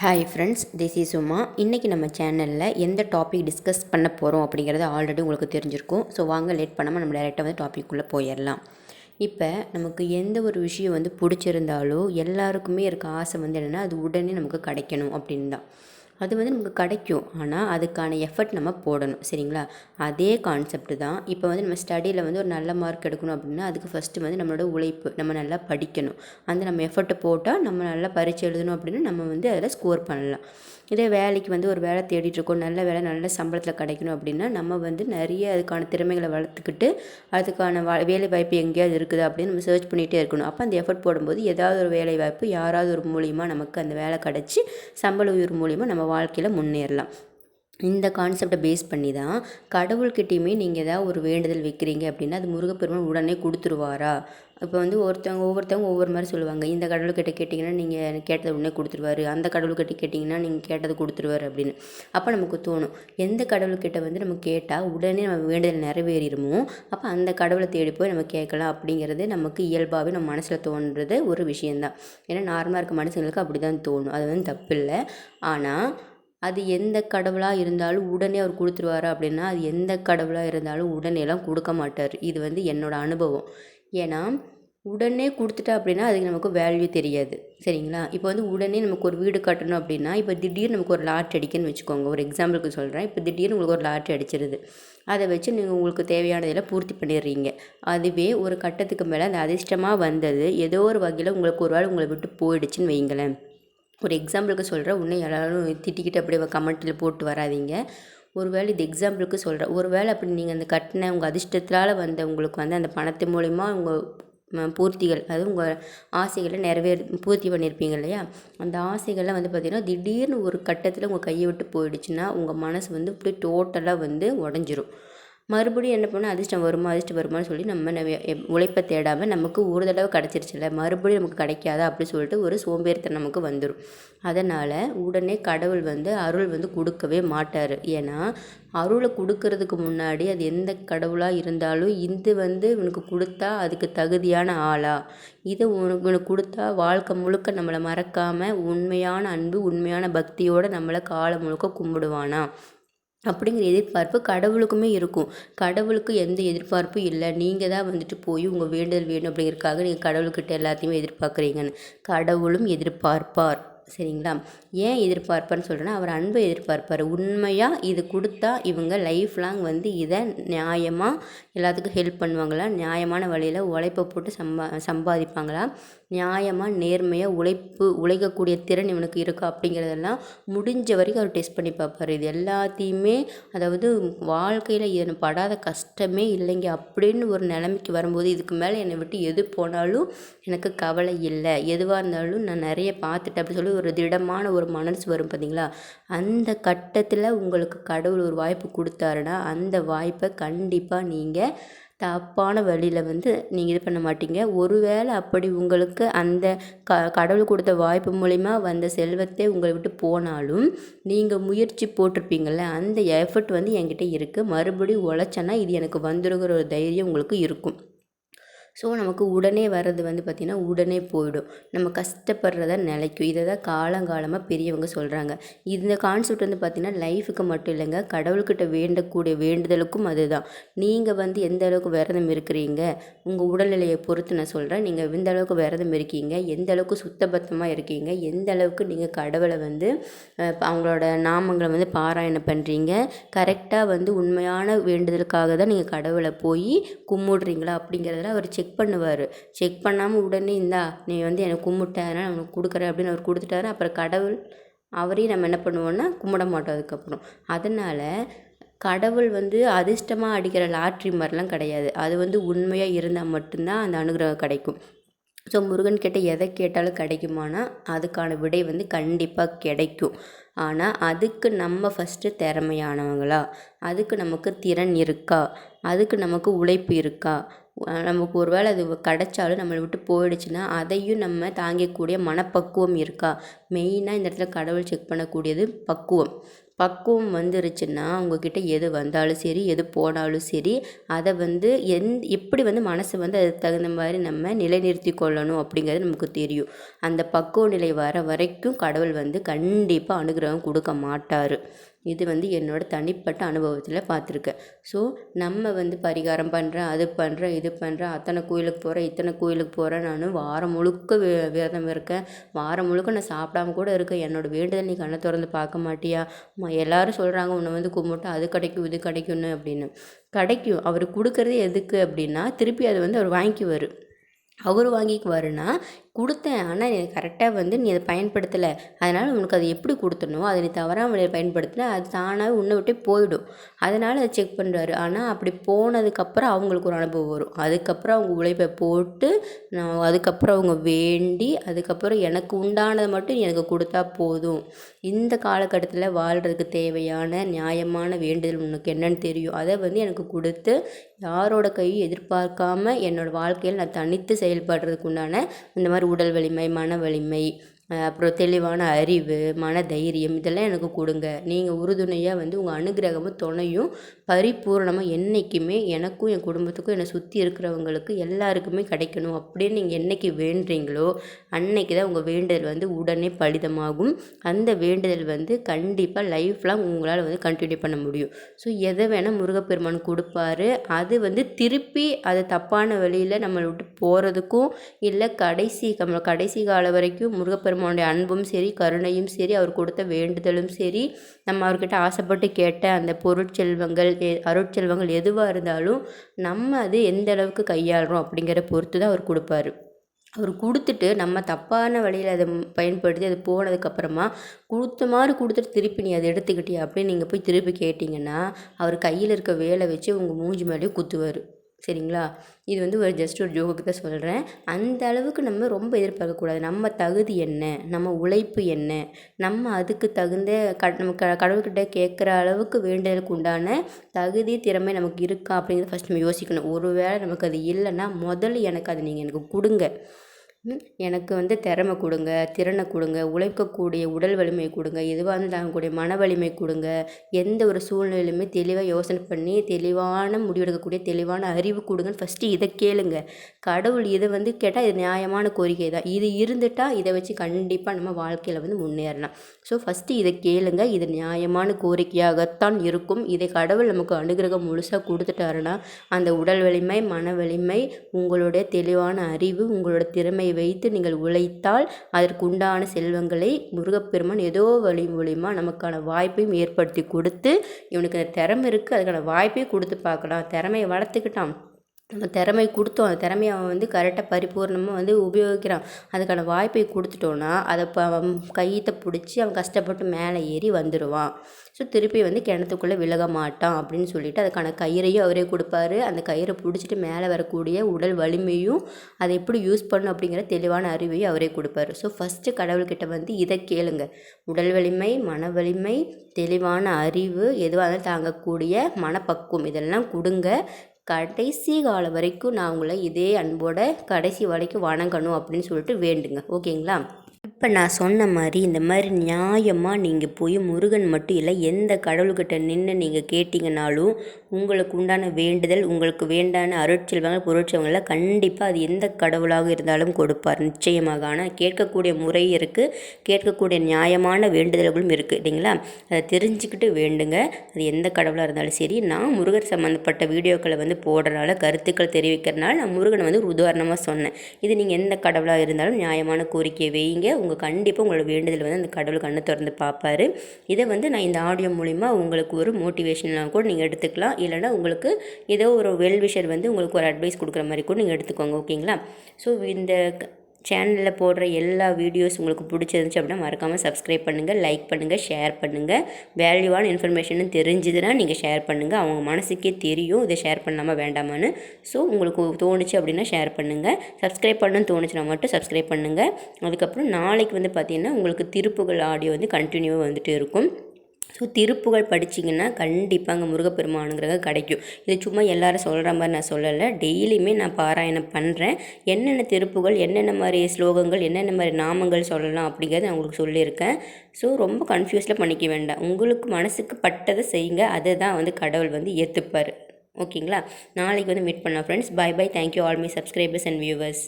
Hi friends this is Uma இன்றைக்கி நம்ம சேனலில் எந்த டாபிக் டிஸ்கஸ் பண்ண போகிறோம் அப்படிங்கிறது ஆல்ரெடி உங்களுக்கு தெரிஞ்சிருக்கும். ஸோ வாங்க லேட் பண்ணாமல் நம்ம டேரெக்டாக வந்து டாபிக்குள்ளே போயிடலாம் இப்போ நமக்கு எந்த ஒரு விஷயம் வந்து பிடிச்சிருந்தாலோ எல்லாருக்குமே இருக்க ஆசை வந்து என்னென்னா அது உடனே நமக்கு கிடைக்கணும் அப்படின்னு தான் அது வந்து நமக்கு கிடைக்கும். ஆனால் அதுக்கான எஃபர்ட் நம்ம போடணும். சரிங்களா? அதே கான்செப்ட் தான். இப்போ வந்து நம்ம ஸ்டடியில் வந்து ஒரு நல்ல மார்க் எடுக்கணும் அப்படின்னா அதுக்கு ஃபஸ்ட்டு வந்து நம்மளோட உழைப்பு நம்ம நல்லா படிக்கணும். அந்த நம்ம எஃபர்ட்டை போட்டால் நம்ம நல்லா பரீட்சை எழுதணும் அப்படின்னா நம்ம வந்து அதில் ஸ்கோர் பண்ணலாம். இதே வேலைக்கு வந்து ஒரு வேலை தேடிட்டுருக்கோம் நல்ல வேலை நல்ல சம்பளத்தில் கிடைக்கணும் அப்படின்னா நம்ம வந்து நிறைய அதுக்கான திறமைகளை வளர்த்துக்கிட்டு அதுக்கான வா வேலை வாய்ப்பு எங்கேயாவது இருக்குது அப்படின்னு நம்ம சர்ச் பண்ணிகிட்டே இருக்கணும். அப்போ அந்த எஃபர்ட் போடும்போது ஏதாவது ஒரு வேலை வாய்ப்பு யாராவது ஒரு மூலியமாக நமக்கு அந்த வேலை கிடச்சி சம்பள உயர்வு மூலியமாக நம்ம வாழ்க்கையில் முன்னேறலாம். இந்த கான்செப்டை பேஸ் பண்ணி தான் கடவுள்கிட்டையுமே நீங்கள் ஏதாவது ஒரு வேண்டுதல் வைக்கிறீங்க அப்படின்னா அது முருகப்பெருமான் உடனே கொடுத்துருவாரா? இப்போ வந்து ஒருத்தவங்க ஒவ்வொருத்தவங்க ஒவ்வொரு மாதிரி சொல்லுவாங்க. இந்த கடவுள்கிட்ட கேட்டிங்கன்னா நீங்கள் கேட்டதை உடனே கொடுத்துருவாரு. அந்த கடவுள்கிட்ட கேட்டிங்கன்னா நீங்கள் கேட்டதை கொடுத்துருவாரு அப்படின்னு. அப்போ நமக்கு தோணும். எந்த கடவுள்கிட்ட வந்து நம்ம கேட்டால் உடனே நம்ம வேண்டுதல் நிறைவேறிடுமோ அப்போ அந்த கடவுளை தேடி போய் நம்ம கேட்கலாம் அப்படிங்கிறது நமக்கு இயல்பாகவே நம்ம மனசில் தோன்றது ஒரு விஷயந்தான் ஏன்னா நார்மலாக இருக்க மனுஷங்களுக்கு அப்படி தான் தோணும். அது வந்து தப்பு இல்லை ஆனால் அது எந்த கடவுளாக இருந்தாலும் உடனே அவர் கொடுத்துருவாரு அப்படின்னா அது எந்த கடவுளாக இருந்தாலும் உடனேலாம் கொடுக்க மாட்டார். இது வந்து என்னோடய அனுபவம். ஏன்னா உடனே கொடுத்துட்டா அப்படின்னா அதுக்கு நமக்கு வேல்யூ தெரியாது. சரிங்களா? இப்போ வந்து உடனே நமக்கு ஒரு வீடு கட்டணும் அப்படின்னா இப்போ திடீர்னு நமக்கு ஒரு லாட்ரி அடிக்குன்னு வச்சுக்கோங்க. ஒரு எக்ஸாம்பிளுக்கு சொல்கிறேன் இப்போ திடீர்னு உங்களுக்கு ஒரு லாட்ரி அடிச்சிருது. அதை வச்சு நீங்கள் உங்களுக்கு தேவையானதெல்லாம் பூர்த்தி பண்ணிடுறீங்க. அதுவே ஒரு கட்டத்துக்கு மேலே அந்த அதிர்ஷ்டமாக வந்தது ஏதோ ஒரு வகையில் உங்களுக்கு ஒரு வேளை உங்களை விட்டு போயிடுச்சுன்னு வைங்களேன் ஒரு எக்ஸாம்பிளுக்கு சொல்கிறேன் உன்னை எல்லாரும் திட்டிக்கிட்டு அப்படியே கமெண்ட்டில் போட்டு வராதிங்க. ஒரு வேளை இது எக்ஸாம்பிளுக்கு சொல்கிறேன் ஒரு வேளை அப்படி நீங்கள் அந்த கட்டின உங்கள் அதிர்ஷ்டத்தால் வந்த உங்களுக்கு வந்து அந்த பணத்து மூலிமா உங்கள் பூர்த்திகள் அதாவது உங்கள் ஆசைகளை நிறைவேற் பூர்த்தி பண்ணியிருப்பீங்க இல்லையா? அந்த ஆசைகள்லாம் வந்து பார்த்திங்கன்னா திடீர்னு ஒரு கட்டத்தில் உங்கள் கையை விட்டு போயிடுச்சுன்னா உங்கள் மனசு வந்து இப்படி டோட்டலாக வந்து உடஞ்சிரும். மறுபடியும் என்ன பண்ணால் அதிர்ஷ்டம் வருமா? அதிர்ஷ்டம் வருமானு சொல்லி நம்ம உழைப்பை தேடாமல் நமக்கு ஒரு தடவை கிடச்சிருச்சுல மறுபடியும் நமக்கு கிடைக்காதா? அப்படின்னு சொல்லிட்டு ஒரு சோம்பேறித்தனம் நமக்கு வந்துடும் அதனால் உடனே கடவுள் வந்து அருள் வந்து கொடுக்கவே மாட்டார். ஏன்னா அருளை கொடுக்கறதுக்கு முன்னாடி அது எந்த கடவுளாக இருந்தாலும் இது வந்து உனக்கு கொடுத்தா அதுக்கு தகுதியான ஆளா? இதை உனக்கு உனக்கு கொடுத்தா வாழ்க்கை முழுக்க நம்மளை மறக்காமல் உண்மையான அன்பு உண்மையான பக்தியோடு நம்மளை காலம் முழுக்க கும்பிடுவானா? அப்படிங்கிற எதிர்பார்ப்பு கடவுளுக்குமே இருக்கும். கடவுளுக்கு எந்த எதிர்பார்ப்பும் இல்லை. நீங்கள் தான் வந்துட்டு போய் உங்கள் வேண்டுதல் வேணும் அப்படிங்கிறதுக்காக நீங்கள் கடவுள்கிட்ட எல்லாத்தையுமே எதிர்பார்க்குறீங்கன்னு. கடவுளும் எதிர்பார்ப்பார். சரிங்களா? ஏன் எதிர்பார்ப்பார்னு சொல்கிறேன்னா அவர் அன்பை எதிர்பார்ப்பார். உண்மையாக இது கொடுத்தா இவங்க லைஃப் லாங் வந்து இதை நியாயமாக எல்லாத்துக்கும் ஹெல்ப் பண்ணுவாங்களா? நியாயமான வழியில் உழைப்பை போட்டு சம்பா சம்பாதிப்பாங்களா? நியாயமாக நேர்மையாக உழைப்பு உழைக்கக்கூடிய திறன் இவனுக்கு இருக்கா? அப்படிங்கிறதெல்லாம் முடிஞ்ச வரைக்கும் அவர் டெஸ்ட் பண்ணி பார்ப்பார். இது எல்லாத்தையுமே அதாவது வாழ்க்கையில் எனக்கு படாத கஷ்டமே இல்லைங்க. அப்படின்னு ஒரு நிலைமைக்கு வரும்போது இதுக்கு மேலே என்னை விட்டு எது போனாலும் எனக்கு கவலை இல்லை. எதுவாக இருந்தாலும் நான் நிறைய பார்த்துட்டேன் அப்படி சொல்லி ஒரு திடமான ஒரு மனசு வரும் பார்த்தீங்களா? அந்த கட்டத்தில் உங்களுக்கு கடவுள் ஒரு வாய்ப்பு கொடுத்தாருன்னா அந்த வாய்ப்பை கண்டிப்பாக நீங்கள் தப்பான வழியில் வந்து நீங்கள் இது பண்ண மாட்டீங்க. ஒருவேளை அப்படி உங்களுக்கு அந்த க கடவுள் கொடுத்த வாய்ப்பு மூலிமா வந்த செல்வத்தை உங்களை விட்டு போனாலும் நீங்கள் முயற்சி போட்டிருப்பீங்கள்ல அந்த எஃபர்ட் வந்து என்கிட்ட இருக்குது மறுபடியும் உழைச்சேன்னா இது எனக்கு வந்துருங்கிற ஒரு தைரியம் உங்களுக்கு இருக்கும். ஸோ நமக்கு உடனே வர்றது வந்து பார்த்திங்கன்னா உடனே போயிடும். நம்ம கஷ்டப்படுறத நிலைக்கும். இதை தான் காலங்காலமாக பெரியவங்க சொல்கிறாங்க இந்த கான்செப்ட் வந்து பார்த்திங்கன்னா லைஃபுக்கு மட்டும் இல்லைங்க. கடவுள்கிட்ட வேண்டக்கூடிய வேண்டுதலுக்கும் அதுதான். நீங்கள் வந்து எந்த அளவுக்கு விரதம் இருக்கிறீங்க? உங்கள் உடல்நிலையை பொறுத்து நான் சொல்கிறேன் நீங்கள் எந்த அளவுக்கு விரதம் இருக்கீங்க. எந்த அளவுக்கு சுத்தபத்தமாக இருக்கீங்க? எந்த அளவுக்கு நீங்கள் கடவுளை வந்து அவங்களோட நாமங்களை வந்து பாராயணம் பண்ணுறீங்க கரெக்டாக வந்து உண்மையான வேண்டுதலுக்காக தான் நீங்கள் கடவுளை போய் கும்பிடுறீங்களா? அப்படிங்கிறதுல அவர் செக் பண்ணுவார். செக் பண்ணாமல் உடனே இந்தா நீ வந்து எனக்கு கும்பிட்ட அதனால் நான் உனக்கு கொடுக்குறேன் அப்படின்னு அவர் கொடுத்துட்டாரு. அப்புறம் கடவுள் அவரையும் நம்ம என்ன பண்ணுவோன்னா கும்பிட மாட்டோம் அதுக்கப்புறம். அதனால் கடவுள் வந்து அதிர்ஷ்டமாக அடிக்கிற லாட்ரி மாதிரிலாம் கிடையாது. அது வந்து உண்மையாக இருந்தால் மட்டும்தான் அந்த அனுகிரகம் கிடைக்கும். ஸோ முருகன் கிட்ட எதை கேட்டாலும் கிடைக்குமானா அதுக்கான விடை வந்து கண்டிப்பாக கிடைக்கும். ஆனால் அதுக்கு நம்ம ஃபஸ்ட்டு திறமையானவங்களா? அதுக்கு நமக்கு திறன் இருக்கா? அதுக்கு நமக்கு உழைப்பு இருக்கா? நமக்கு ஒரு வேளை அது கிடச்சாலும் நம்மளை விட்டு போயிடுச்சுன்னா அதையும் நம்ம தாங்கக்கூடிய மனப்பக்குவம் இருக்கா? மெயினாக இந்த இடத்துல கடவுள் செக் பண்ணக்கூடியது பக்குவம். பக்குவம் வந்துருச்சுன்னா உங்ககிட்ட எது வந்தாலும் சரி எது போனாலும் சரி அதை வந்து எந் எப்படி வந்து மனசு வந்து அதுக்கு தகுந்த மாதிரி நம்ம நிலைநிறுத்தி கொள்ளணும் அப்படிங்கிறது நமக்கு தெரியும். அந்த பக்குவ நிலை வர வரைக்கும் கடவுள் வந்து கண்டிப்பாக அனுகிரகம் கொடுக்க மாட்டார். இது வந்து என்னோட தனிப்பட்ட அனுபவத்தில் பார்த்துருக்கேன் ஸோ நம்ம வந்து பரிகாரம் பண்ணுறேன் அது பண்ணுறேன் இது பண்ணுறேன் அத்தனை கோயிலுக்கு போகிறேன் இத்தனை கோயிலுக்கு போகிறேன் நான் வாரம் முழுக்க வி விரதம் இருக்கேன். வாரம் முழுக்க நான் சாப்பிடாம கூட இருக்கேன். என்னோடய வேண்டுதல் நீ கண்ணை திறந்து பார்க்க மாட்டியா? எல்லோரும் சொல்கிறாங்க உன்னை வந்து கும்பிட்டு அது கிடைக்கும் இது கிடைக்கும்னு அப்படின்னு. கிடைக்கும். அவர் கொடுக்குறது எதுக்கு அப்படின்னா திருப்பி அதை வந்து அவர் வாங்கிக்குவார். அவர் வாங்கிக்குவாருன்னா கொடுத்தேன். ஆனால் நீ கரெக்டாக வந்து நீ அதை பயன்படுத்தலை. அதனால் உனக்கு அது எப்படி கொடுத்தனோ அதை நீ தவறாக வழியை பயன்படுத்தினா அது தானாகவே உன்னை விட்டே போயிடும். அதனால் அதை செக் பண்ணுறாரு ஆனால் அப்படி போனதுக்கப்புறம் அவங்களுக்கு ஒரு அனுபவம் வரும். அதுக்கப்புறம் அவங்க உழைப்பை போட்டு நான் அதுக்கப்புறம் அவங்க வேண்டி அதுக்கப்புறம் எனக்கு உண்டானதை மட்டும் நீ எனக்கு கொடுத்தா போதும். இந்த காலகட்டத்தில் வாழ்கிறதுக்கு தேவையான நியாயமான வேண்டுதல் உனக்கு என்னன்னு தெரியும். அதை வந்து எனக்கு கொடுத்து யாரோட கையும் எதிர்பார்க்காம என்னோடய வாழ்க்கையில் நான் தனித்து செயல்படுறதுக்கு உண்டான இந்த மாதிரி உடல் வலிமை மன வலிமை அப்புறம் தெளிவான அறிவு மன தைரியம் இதெல்லாம் எனக்கு கொடுங்க. நீங்கள் உறுதுணையாக வந்து உங்கள் அனுகிரகமும் துணையும் பரிபூர்ணமாக என்றைக்குமே எனக்கும் என் குடும்பத்துக்கும் என்னை சுற்றி இருக்கிறவங்களுக்கு எல்லாருக்குமே கிடைக்கணும். அப்படின்னு நீங்கள் என்றைக்கு வேண்டுறீங்களோ அன்னைக்கு தான் உங்கள் வேண்டுதல் வந்து உடனே பலிதமாகும். அந்த வேண்டுதல் வந்து கண்டிப்பாக லைஃப்லாம் உங்களால் வந்து கண்டினியூ பண்ண முடியும். ஸோ எதை வேணால் முருகப்பெருமான் கொடுப்பாரு. அது வந்து திருப்பி அது தப்பான வழியில் நம்மளை விட்டு போகிறதுக்கும் இல்லை கடைசி நம்ம கடைசி காலம் வரைக்கும் முருகப்பெருமானுடைய அன்பும் சரி கருணையும் சரி அவர் கொடுத்த வேண்டுதலும் சரி. நம்ம அவர்கிட்ட ஆசைப்பட்டு கேட்ட அந்த பொருட்செல்வங்கள் அருட்செல்வங்கள் எதுவாக இருந்தாலும் நம்ம அது எந்த அளவுக்கு கையாளுறோம் அப்படிங்கிற பொறுத்து தான் அவர் கொடுப்பாரு. அவர் கொடுத்துட்டு நம்ம தப்பான வழியில் அதை பயன்படுத்தி அது போனதுக்கப்புறமா கொடுத்த மாதிரி கொடுத்துட்டு திருப்பி நீ அதை எடுத்துக்கிட்டியா அப்படின்னு நீங்கள் போய் திருப்பி கேட்டிங்கன்னா அவர் கையில் இருக்க வேலை வச்சு உங்கள் மூஞ்சி மேலேயே குத்துவார். சரிங்களா? இது வந்து ஒரு ஜஸ்ட் ஒரு ஜோக்குக்கு தான் சொல்கிறேன் அந்த அளவுக்கு நம்ம ரொம்ப எதிர்பார்க்கக்கூடாது. நம்ம தகுதி என்ன? நம்ம உழைப்பு என்ன? நம்ம அதுக்கு தகுந்த க நம்ம க கடவுள்கிட்ட கேட்குற அளவுக்கு வேண்டுதலுக்கு உண்டான தகுதி திறமை நமக்கு இருக்கா அப்படிங்கிறத ஃபஸ்ட் நம்ம யோசிக்கணும். ஒரு வேளை நமக்கு அது இல்லைன்னா முதல்ல எனக்கு அது நீங்கள் எனக்கு கொடுங்க. எனக்கு வந்து திறமை கொடுங்க திறனை கொடுங்க உழைக்கக்கூடிய உடல் வலிமை கொடுங்க எதுவாக இருந்தாலும் தாங்கக்கூடிய மன வலிமை கொடுங்க. எந்த ஒரு சூழ்நிலையிலுமே தெளிவாக யோசனை பண்ணி தெளிவான முடிவெடுக்கக்கூடிய தெளிவான அறிவு கொடுங்கன்னு ஃபஸ்ட்டு இதை கேளுங்க. கடவுள் இதை வந்து கேட்டால் இது நியாயமான கோரிக்கை தான். இது இருந்துட்டால் இதை வச்சு கண்டிப்பாக நம்ம வாழ்க்கையில் வந்து முன்னேறலாம். ஸோ ஃபஸ்ட்டு இதை கேளுங்க. இது நியாயமான கோரிக்கையாகத்தான் இருக்கும். இதை கடவுள் நமக்கு அனுகிரகம் முழுசாக கொடுத்துட்டாருன்னா அந்த உடல் வலிமை மன வலிமை உங்களுடைய தெளிவான அறிவு உங்களோட திறமை வைத்து நீங்கள் உழைத்தால் அதற்கு உண்டான செல்வங்களை முருகப்பெருமான் ஏதோ வழி மூலிமா நமக்கான வாய்ப்பையும் ஏற்படுத்தி கொடுத்து இவனுக்கு திறமை இருக்குது அதுக்கான வாய்ப்பையும் கொடுத்து பார்க்கலாம். திறமையை வளர்த்துக்கிட்டான். நம்ம திறமை கொடுத்தோம். அந்த திறமையை அவன் வந்து கரெக்டாக பரிபூர்ணமாக வந்து உபயோகிக்கிறான். அதுக்கான வாய்ப்பை கொடுத்துட்டோன்னா அதை இப்போ அவன் கையத்தை பிடிச்சி அவன் கஷ்டப்பட்டு மேலே ஏறி வந்துடுவான் ஸோ திருப்பி வந்து கிணத்துக்குள்ளே விலக மாட்டான் அப்படின்னு சொல்லிட்டு அதுக்கான கயிறையும் அவரே கொடுப்பாரு. அந்த கயிறை பிடிச்சிட்டு மேலே வரக்கூடிய உடல் வலிமையும் அதை எப்படி யூஸ் பண்ணும் அப்படிங்கிற தெளிவான அறிவையும் அவரே கொடுப்பாரு. ஸோ ஃபஸ்ட்டு கடவுள்கிட்ட வந்து இதை கேளுங்க. உடல் வலிமை மன வலிமை தெளிவான அறிவு எதுவாக இருந்தாலும் தாங்கக்கூடிய மனப்பக்குவம் இதெல்லாம் கொடுங்க. கடைசி காலம் வரைக்கும் நான் உங்களை இதே அன்போட கடைசி வரைக்கும் வணங்கணும் அப்படின்னு சொல்லிட்டு வேண்டுங்க. ஓகேங்களா? இப்போ நான் சொன்ன மாதிரி இந்த மாதிரி நியாயமாக நீங்கள் போய் முருகன் மட்டும் இல்லை எந்த கடவுள்கிட்ட நின்று நீங்கள் கேட்டிங்கனாலும் உங்களுக்கு உண்டான வேண்டுதல் உங்களுக்கு வேண்டான அருட்செல்வங்கள் பொருட்செல்வங்களை கண்டிப்பாக அது எந்த கடவுளாக இருந்தாலும் கொடுப்பார். நிச்சயமாக. ஆனால் கேட்கக்கூடிய முறை இருக்குது கேட்கக்கூடிய நியாயமான வேண்டுதல்களும் இருக்குது இல்லைங்களா? அதை தெரிஞ்சுக்கிட்டு வேண்டுங்க. அது எந்த கடவுளாக இருந்தாலும் சரி நான் முருகர் சம்மந்தப்பட்ட வீடியோக்களை வந்து போடுறனால கருத்துக்கள் தெரிவிக்கிறனால நான் முருகனை வந்து ஒரு உதாரணமாக சொன்னேன். இது நீங்கள் எந்த கடவுளாக இருந்தாலும் நியாயமான கோரிக்கையை வைங்க உங்கள் கண்டிப்பாக உங்களோட வேண்டுதல் வந்து அந்த கடவுள் கண்ணை திறந்து பார்ப்பாரு. இதை வந்து நான் இந்த ஆடியோ மூலிமா உங்களுக்கு ஒரு மோட்டிவேஷனாக கூட நீங்கள் எடுத்துக்கலாம். இல்லைனா உங்களுக்கு ஏதோ ஒரு வெல் விஷர் வந்து உங்களுக்கு ஒரு அட்வைஸ் கொடுக்குற மாதிரி கூட நீங்கள் எடுத்துக்கோங்க ஓகேங்களா ஸோ இந்த சேனலில் போடுற எல்லா வீடியோஸ் உங்களுக்கு பிடிச்சிருந்துச்சு அப்படின்னா மறக்காமல் சப்ஸ்கிரைப் பண்ணுங்கள் லைக் பண்ணுங்கள் ஷேர் பண்ணுங்கள் வேல்யூவான இன்ஃபர்மேஷன் தெரிஞ்சுதுன்னா நீங்கள் ஷேர் பண்ணுங்கள் அவங்க மனசுக்கே தெரியும் இதை ஷேர் பண்ணாமல் வேண்டாமான்னு. ஸோ உங்களுக்கு தோணுச்சு அப்படின்னா ஷேர் பண்ணுங்கள் சப்ஸ்கிரைப் பண்ணணும்னு தோணுச்சுன்னா மட்டும் சப்ஸ்கிரைப் பண்ணுங்கள் அதுக்கப்புறம் நாளைக்கு வந்து பார்த்திங்கன்னா உங்களுக்கு திருப்புகள் ஆடியோ வந்து கண்டினியூவாக வந்துட்டு இருக்கும். ஸோ திருப்புகழ் படிச்சிங்கன்னா கண்டிப்பாக அங்கே முருகப்பெருமானுங்கிறத கிடைக்கும். இது சும்மா எல்லாரும் சொல்கிற மாதிரி நான் சொல்லலை. டெய்லியுமே நான் பாராயணம் பண்ணுறேன் என்னென்ன திருப்புகள் என்னென்ன மாதிரி ஸ்லோகங்கள் என்னென்ன மாதிரி நாமங்கள் சொல்லலாம் அப்படிங்கிறத நான் உங்களுக்கு சொல்லியிருக்கேன். ஸோ ரொம்ப கன்ஃபியூஸில் பண்ணிக்க வேண்டாம். உங்களுக்கு மனசுக்கு பட்டதை செய்யுங்க. அதை தான் வந்து கடவுள் வந்து ஏற்றுப்பார் ஓகேங்களா? நாளைக்கு வந்து மீட் பண்ணலாம் friends bye bye thank you all my subscribers and viewers